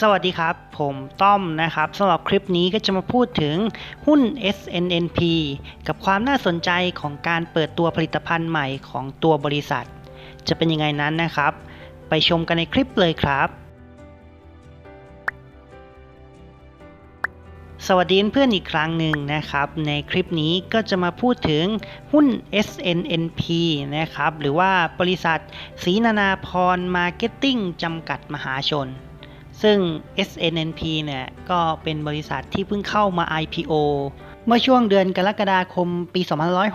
สวัสดีครับ ผมต้อมนะครับสำหรับคลิปนี้ก็จะมาพูดถึงหุ้น SNNP กับความน่าสนใจของการเปิดตัวผลิตภัณฑ์ใหม่ของตัวบริษัท จะเป็นยังไงนั้นนะครับ ไปชมกันในคลิปเลยครับ สวัสดีเพื่อนอีกครั้งหนึ่งนะครับ ในคลิปนี้ก็จะมาพูดถึงหุ้น SNNP นะครับ หรือว่าบริษัทศรีนานาพรมาร์เก็ตติ้งจำกัดมหาชน ซึ่ง SNNP เนี่ยก็เป็นบริษัทที่เพิ่งเข้ามา IPO เมื่อช่วงเดือนกรกฎาคมปี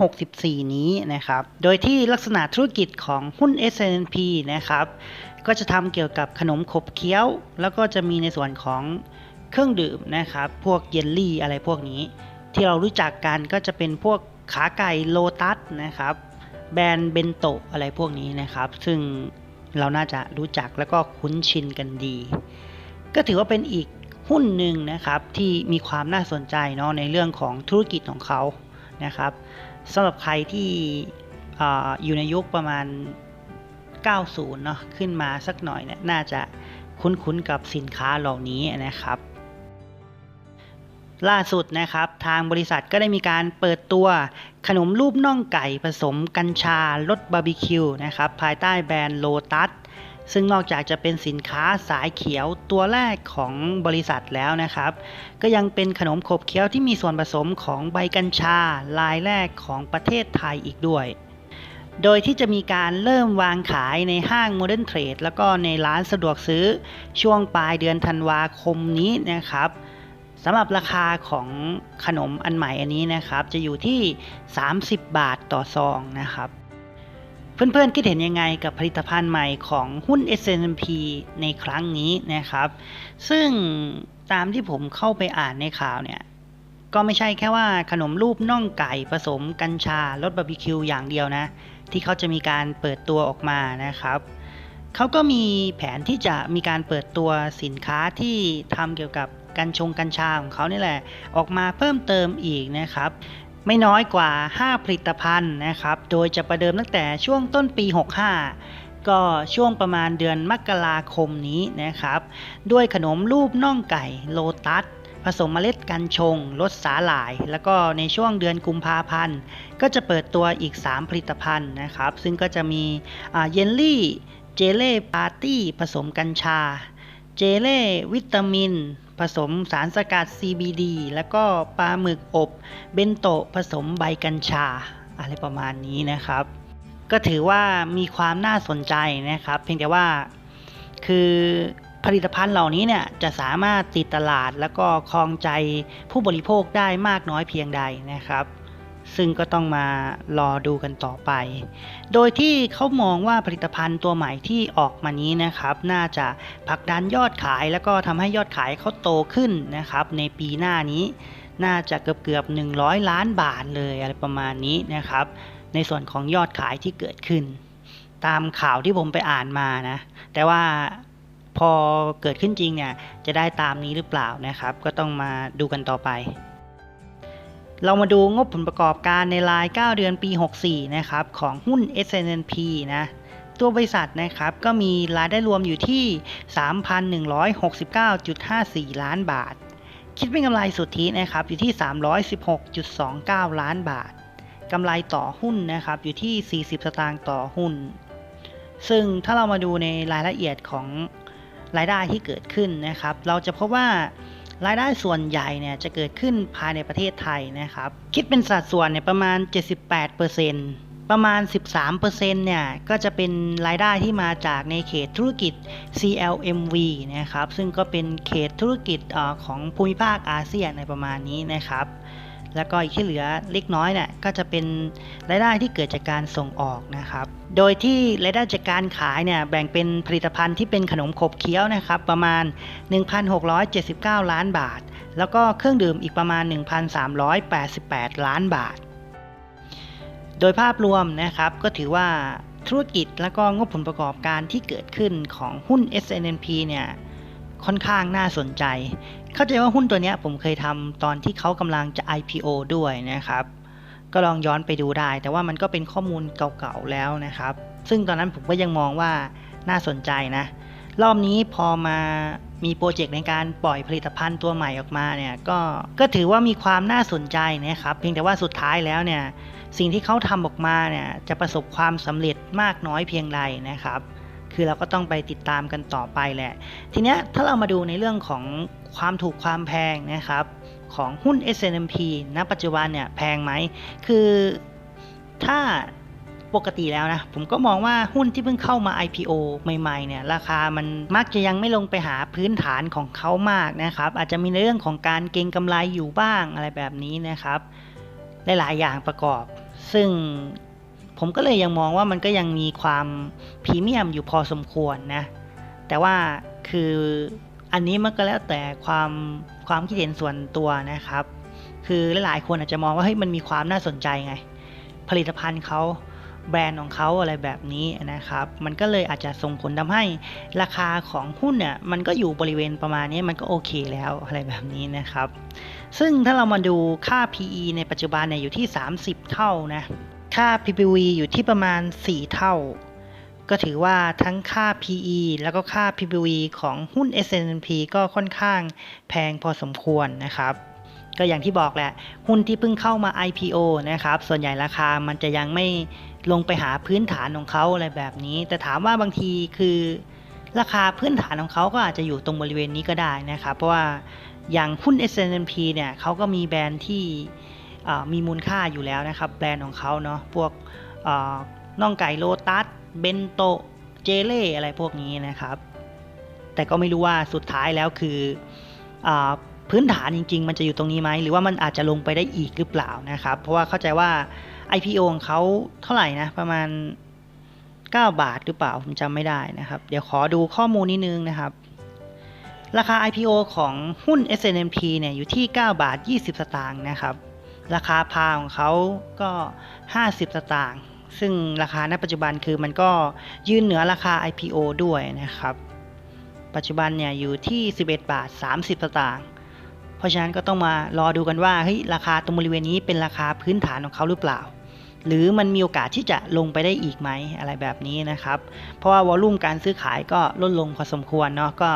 2564 นี้นะครับ โดยที่ลักษณะธุรกิจของหุ้น SNP นะครับ ก็จะทำเกี่ยวกับขนมขบเคี้ยว แล้วก็จะมีในส่วนของเครื่องดื่มนะครับ พวกเยลลี่อะไรพวกนี้ ที่เรารู้จักกันก็จะเป็นพวกขาไก่โลตัสนะครับ แบรนด์เบนโตะอะไรพวกนี้นะครับ ซึ่งเราน่าจะรู้จักแล้วก็คุ้นชินกันดี ก็ถือว่าเป็นอีกหุ้นหนึ่งนะครับที่มีความน่าสนใจเนาะในเรื่องของธุรกิจของเขานะครับสำหรับใครที่ออยู่ในยุคประมาณ 90 เนาะขึ้นมาสักหน่อยเนี่ยน่าจะคุ้นๆกับสินค้าเหล่านี้นะครับ ล่าสุดนะครับทางบริษัทก็ได้มีการเปิดตัวขนมรูปน่องไก่ผสมกัญชารสบาร์บีคิวนะครับภายใต้แบรนด์โลตัส ซึ่งนอกจากจะเป็นสินค้าสายเขียวตัวแรกของบริษัทแล้วนะครับ ก็ยังเป็นขนมขบเคี้ยวที่มีส่วนผสมของใบกัญชารายแรกของประเทศไทยอีกด้วย โดยที่จะมีการเริ่มวางขายในห้างโมเดิร์นเทรดแล้วก็ในร้านสะดวกซื้อช่วงปลายเดือนธันวาคมนี้นะครับสำหรับราคาของขนมอันใหม่อันนี้นะครับ จะอยู่ที่ 30 บาทต่อซองนะครับ เพื่อนๆคิดเห็นยังไงกับผลิตภัณฑ์ใหม่ของหุ้น S&P ในครั้งนี้นะครับ ซึ่งตามที่ผมเข้าไปอ่านในข่าวเนี่ยก็ไม่ใช่แค่ว่าขนมรูปน่องไก่ผสมกัญชารสบาร์บีคิวอย่างเดียวนะ ที่เขาจะมีการเปิดตัวออกมานะครับเขาก็มีแผนที่จะมีการเปิดตัวสินค้าที่ทำเกี่ยวกับกัญชงกัญชาของเขานี่แหละ ออกมาเพิ่มเติมอีกนะครับ ไม่น้อยกว่า 5 ผลิตภัณฑ์นะครับ โดยจะประเดิมตั้งแต่ช่วงต้นปี 65 ก็ช่วงประมาณเดือนมกราคมนี้นะครับ ด้วยขนมรูปน่องไก่โลตัสผสมเมล็ดกัญชงรสสาหร่าย แล้วก็ในช่วงเดือนกุมภาพันธ์ ก็จะเปิดตัวอีก 3 ผลิตภัณฑ์นะครับ ซึ่งก็จะมีเยลลี่เจเล่ปาร์ตี้ผสมกัญชา เจเล่วิตามิน ผสมสารสกัด CBD แล้วก็ปลาหมึกอบเบนโตะผสมใบกัญชา อะไรประมาณนี้นะครับ ก็ถือว่ามีความน่าสนใจนะครับ เพียงแต่ว่าคือผลิตภัณฑ์เหล่านี้เนี่ยจะสามารถติดตลาดแล้วก็ครองใจผู้บริโภคได้มากน้อยเพียงใดนะครับ ซึ่งก็ต้องมารอดูกันต่อไป โดยที่เขามองว่าผลิตภัณฑ์ตัวใหม่ที่ออกมานี้นะครับ น่าจะผลักดันยอดขายแล้วก็ทำให้ยอดขายเขาโตขึ้นนะครับ ในปีหน้านี้ น่าจะเกือบเกือบ 100 ล้านบาทเลยอะไรประมาณนี้นะครับ ในส่วนของยอดขายที่เกิดขึ้น ตามข่าวที่ผมไปอ่านมานะ แต่ว่าพอเกิดขึ้นจริงเนี่ยจะได้ตามนี้หรือเปล่านะครับ ก็ต้องมาดูกันต่อไป เรามาดูงบผลประกอบการในราย 9 เดือนปี 64 นะครับ ของหุ้น S&P นะ ตัวบริษัทนะครับก็มีรายได้รวมอยู่ที่ 3,169.54 ล้านบาท คิดเป็นกำไรสุทธินะครับอยู่ที่ 316.29 ล้านบาท กำไรต่อหุ้นนะครับอยู่ที่ 40 สตางค์ต่อหุ้น ซึ่งถ้าเรามาดูในรายละเอียดของรายได้ที่เกิดขึ้นนะครับ เราจะพบว่า รายได้ส่วนใหญ่เนี่ยจะเกิดขึ้นภายในประเทศไทยนะครับ คิดเป็นสัดส่วนเนี่ยประมาณ 78%ประมาณ 13%เนี่ยก็จะเป็นรายได้ที่มาจากในเขตธุรกิจ CLMV นะครับ ซึ่งก็เป็นเขตธุรกิจอของภูมิภาคอาเซียนในประมาณนี้นะครับ แล้วก็อีกที่เหลือเล็กน้อยเนี่ยก็จะเป็นรายได้ที่เกิดจากการส่งออกนะครับ โดยที่รายได้จากการขายเนี่ยแบ่งเป็นผลิตภัณฑ์ที่เป็นขนมขบเคี้ยวนะครับ ประมาณ 1,679 ล้านบาท แล้วก็เครื่องดื่มอีกประมาณ 1,388 ล้านบาท โดยภาพรวมนะครับก็ถือว่าธุรกิจและก็งบผลประกอบการที่เกิดขึ้นของหุ้น S&P เนี่ย ค่อนข้างน่าสนใจ เข้าใจว่าหุ้นตัวนี้ผมเคยทำตอนที่เขากำลังจะ IPO ด้วยนะครับ ก็ลองย้อนไปดูได้ แต่ว่ามันก็เป็นข้อมูลเก่าๆแล้วนะครับ ซึ่งตอนนั้นผมก็ยังมองว่าน่าสนใจนะ รอบนี้พอมามีโปรเจกต์ในการปล่อยผลิตภัณฑ์ตัวใหม่ออกมาเนี่ยก็ก็ถือว่ามีความน่าสนใจนะครับ เพียงแต่ว่าสุดท้ายแล้วเนี่ยสิ่งที่เขาทำออกมาเนี่ยจะประสบความสำเร็จมากน้อยเพียงใดนะครับ คือเราก็ต้องไปติดตามกันต่อไปแหละ ทีเนี้ยถ้าเรามาดูในเรื่องของความถูกความแพงนะครับของหุ้น S&P ณปัจจุบันเนี่ยแพงไหม คือถ้าปกติแล้วนะ ผมก็มองว่าหุ้นที่เพิ่งเข้ามา IPO ใหม่ๆเนี่ยราคามันมักจะยังไม่ลงไปหาพื้นฐานของเขามากนะครับ อาจจะมีในเรื่องของการเก็งกำไรอยู่บ้างอะไรแบบนี้นะครับ หลายๆอย่างประกอบ ซึ่ง ผมก็เลยยังมองว่ามันก็ยังมีความพรีเมียมอยู่พอสมควรนะ แต่ว่าคืออันนี้มันก็แล้วแต่ความความคิดเห็นส่วนตัวนะครับ คือหลายๆคนอาจจะมองว่าเฮ้ยมันมีความน่าสนใจไง ผลิตภัณฑ์เขาแบรนด์ของเขาอะไรแบบนี้นะครับ มันก็เลยอาจจะส่งผลทำให้ราคาของหุ้นเนี่ยมันก็อยู่บริเวณประมาณนี้มันก็โอเคแล้วอะไรแบบนี้นะครับ ซึ่งถ้าเรามาดูค่า PE ในปัจจุบันเนี่ยอยู่ที่ 30 เท่านะ ค่า PBV อยู่ที่ประมาณ 4 เท่า ก็ถือว่าทั้งค่า PE แล้วก็ค่า PBV ของหุ้น S&P ก็ค่อนข้างแพงพอสมควรนะครับ ก็อย่างที่บอกแหละ หุ้นที่เพิ่งเข้ามา IPO นะครับ ส่วนใหญ่ราคามันจะยังไม่ลงไปหาพื้นฐานของเขาอะไรแบบนี้ แต่ถามว่าบางทีคือราคาพื้นฐานของเขาก็อาจจะอยู่ตรงบริเวณนี้ก็ได้นะครับ เพราะว่าอย่างหุ้น S&P เนี่ยเขาก็มีแบรนด์ที่ มีมูลค่าอยู่แล้วนะครับแบรนด์ของเขาเนาะพวกน่องไก่โลตัสเบนโตเจเล่อะไรพวกนี้นะครับ แต่ก็ไม่รู้ว่าสุดท้ายแล้วคืออพื้นฐานจริง ๆ มันจะอยู่ตรงนี้ไหมหรือว่ามันอาจจะลงไปได้อีกหรือเปล่านะครับ เพราะว่าเข้าใจว่า IPO ของเขาเท่าไหร่นะประมาณ 9 บาทหรือเปล่าผมจำไม่ได้นะครับ เดี๋ยวขอดูข้อมูลนิดนึงนะครับ ราคา IPO ของหุ้น S&P เนี่ยอยู่ที่ 9 บาท 20 สตางค์นะครับ ราคาพาของเขาก็ 50 สตางค์ซึ่งราคาณปัจจุบันคือมันก็ยืนเหนือราคา IPO ด้วยนะครับ ปัจจุบันเนี่ยอยู่ที่ 11 บาท 30 สตางค์เพราะฉะนั้นก็ต้องมารอดูกันว่าเฮ้ยราคาตรงบริเวณนี้เป็นราคาพื้นฐานของเขาหรือเปล่า หรือมันมีโอกาสที่จะลงไปได้อีกไหมอะไรแบบนี้นะครับ เพราะว่าวอลลุ่มการซื้อขายก็ลดลงพอสมควรเนาะก็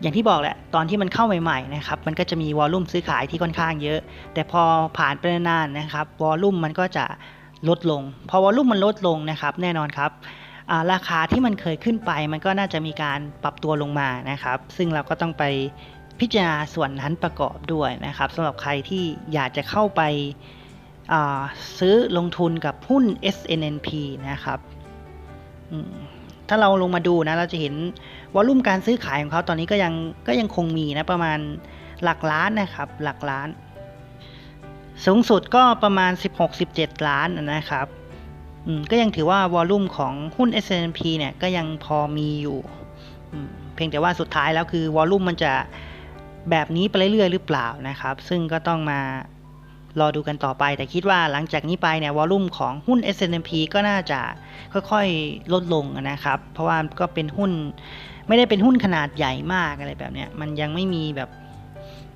อย่างที่บอกแหละตอนที่มันเข้าใหม่ๆนะครับมันก็จะมีวอลลุ่มซื้อขายที่ค่อนข้างเยอะ แต่พอผ่านไปนานๆนะครับวอลลุ่มมันก็จะลดลง พอวอลลุ่มมันลดลงนะครับแน่นอนครับราคาที่มันเคยขึ้นไป มันก็น่าจะมีการปรับตัวลงมานะครับ ซึ่งเราก็ต้องไปพิจารณาส่วนนั้นประกอบด้วยนะครับสำหรับใครที่อยากจะเข้าไปาซื้อลงทุนกับหุ้น SNNP นะครับ ถ้าเราลงมาดูนะเราจะเห็นวอลลุ่มการซื้อขายของเขาตอนนี้ก็ยังก็ยังคงมีนะประมาณหลักล้านนะครับหลักล้าน สูงสุดก็ประมาณ 16-17 ล้านนะครับก็ยังถือว่าวอลลุ่มของหุ้น S&P เนี่ยก็ยังพอมีอยู่เพียงแต่ว่าสุดท้ายแล้วคือวอลลุ่มมันจะแบบนี้ไปเรื่อยๆหรือเปล่านะครับ ซึ่งก็ต้องมา รอดูกันต่อไป แต่คิดว่าหลังจากนี้ไปเนี่ยวอลุ่มของหุ้น S&P ก็น่าจะค่อยๆลดลงนะครับ เพราะว่าก็เป็นหุ้นไม่ได้เป็นหุ้นขนาดใหญ่มากอะไรแบบเนี้ยมันยังไม่มีแบบ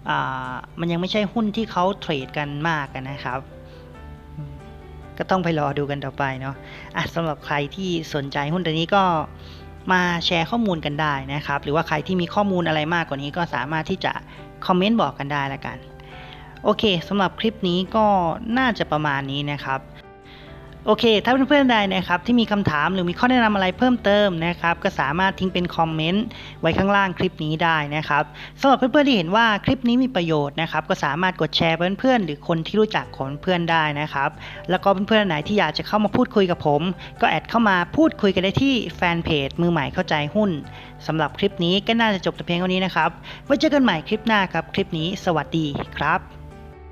อ่ามันยังไม่ใช่หุ้นที่เขาเทรดกันมากนะครับ ก็ต้องไปรอดูกันต่อไปเนาะะสำหรับใครที่สนใจหุ้นตัวนี้ก็มาแชร์ข้อมูลกันได้นะครับ หรือว่าใครที่มีข้อมูลอะไรมากกว่านี้ก็สามารถที่จะคอมเมนต์บอกกันได้ละกัน โอเคสำหรับคลิปนี้ก็น่าจะประมาณนี้นะครับโอเค ถ้าเพื่อนๆใดนะครับที่มีคำถามหรือมีข้อแนะนำอะไรเพิ่มเติมนะครับก็สามารถทิ้งเป็นคอมเมนต์ไว้ข้างล่างคลิปนี้ได้นะครับสำหรับเพื่อนๆที่เห็นว่าคลิปนี้มีประโยชน์นะครับก็สามารถกดแชร์เพื่อนๆหรือคนที่รู้จักของเพื่อนได้นะครับแล้วก็เพื่อนๆไหนที่อยากจะเข้ามาพูดคุยกับผม ก็แอดเข้ามาพูดคุยกันได้ที่แฟนเพจมือใหม่เข้าใจหุ้นสำหรับคลิปนี้ก็น่าจะจบแต่เพียงเท่านี้นะครับไว้เจอกันใหม่คลิปหน้าครับคลิปนี้ สวัสดีครับ